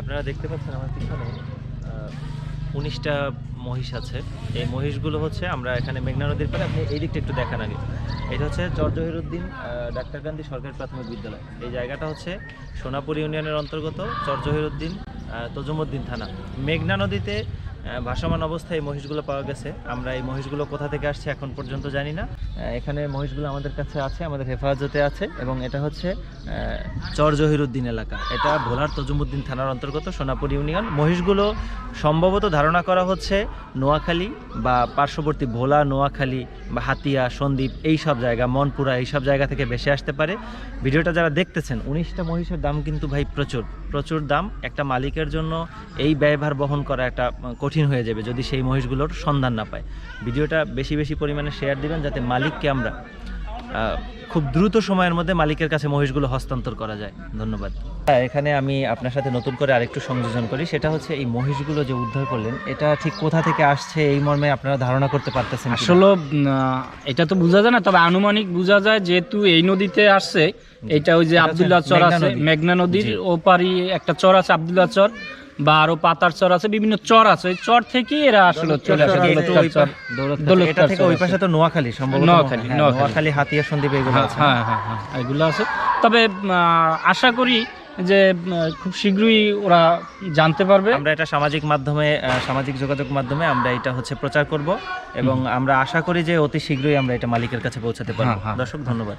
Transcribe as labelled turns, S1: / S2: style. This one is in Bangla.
S1: আপনারা দেখতে পাচ্ছেন আমার পিছনে উনিশটা মহিষ আছে। এই মহিষগুলো হচ্ছে আমরা এখানে মেঘনা নদীর পরে আপনি এই দিকটা একটু দেখান আগে। এটা হচ্ছে চর জহিরুদ্দিন আহ, ডাক্তার গান্ধী সরকারি প্রাথমিক বিদ্যালয়। এই জায়গাটা হচ্ছে সোনাপুর ইউনিয়নের অন্তর্গত চর জহিরুদ্দিন তজুমুদ্দিন থানা। মেঘনা নদীতে ভাসমান অবস্থায় এই মহিষগুলো পাওয়া গেছে। আমরা এই মহিষগুলো কোথা থেকে আসছে এখন পর্যন্ত জানি না। এখানে মহিষগুলো আমাদের কাছে আছে, আমাদের হেফাজতে আছে এবং এটা হচ্ছে চর জহিরুদ্দিন এলাকা। এটা ভোলার তজুমুদ্দিন থানার অন্তর্গত সোনাপুর ইউনিয়ন। মহিষগুলো সম্ভবত ধারণা করা হচ্ছে নোয়াখালী বা পার্শ্ববর্তী ভোলা, নোয়াখালী বা হাতিয়া সন্দ্বীপ এই সব জায়গা, মনপুরা এই সব জায়গা থেকে বেশি আসতে পারে। ভিডিওটা যারা দেখতেছেন, উনিশটা মহিষের দাম কিন্তু ভাই প্রচুর। প্রচুর দাম। একটা মালিকের জন্য এই ব্যয়ভার বহন করা একটা কঠিন হয়ে যাবে যদি সেই মহিষগুলোর সন্ধান না পায়। ভিডিওটা বেশি বেশি পরিমাণে শেয়ার দিবেন যাতে মালিককে আমরা খুব দ্রুত সময়ের মধ্যে মালিকের কাছে মহিষগুলো হস্তান্তর করা যায়। ধন্যবাদ। হ্যাঁ, এখানে আমি আপনার সাথে নতুন করে আরেকটু সংযোজন করি। সেটা হচ্ছে এই মহিষগুলো যে উদ্ধার করলেন এটা ঠিক কোথা থেকে আসছে এই মর্মে আপনারা ধারণা করতে পারতেছেন
S2: আসলে এটা তো বোঝা যায় না তবে আনুমানিক বোঝা যায় যেহেতু এই নদীতে আসছে। এটা ওই যে আবদুল্লাহ চর আছে মেঘনা নদীর। ওপারি একটা চর আছে আবদুল্লাহ চর। বা আরও পাতার চর আছে বিভিন্ন চর আছে। ওই চর থেকেই এরা আসলে চলে আসে
S1: এটা থেকে ওই পাশে তো নোয়াখালী সম্ভবত
S2: নোয়াখালী,
S1: হ্যাঁ,
S2: নোয়াখালী।
S1: হাতিয়া সন্দ্বীপ এগুলো
S2: হ্যাঁ
S1: আছে।
S2: হ্যাঁ হ্যাঁ হ্যাঁ, এগুলো আছে। তবে আশা করি যে খুব শীঘ্রই ওরা জানতে পারবে।
S1: আমরা এটা সামাজিক মাধ্যমে সামাজিক যোগাযোগ মাধ্যমে আমরা এটা হচ্ছে প্রচার করব এবং আমরা আশা করি যে অতি শীঘ্রই আমরা এটা মালিকের কাছে পৌঁছাতে পারব।
S2: হ্যাঁ।
S1: দর্শক ধন্যবাদ।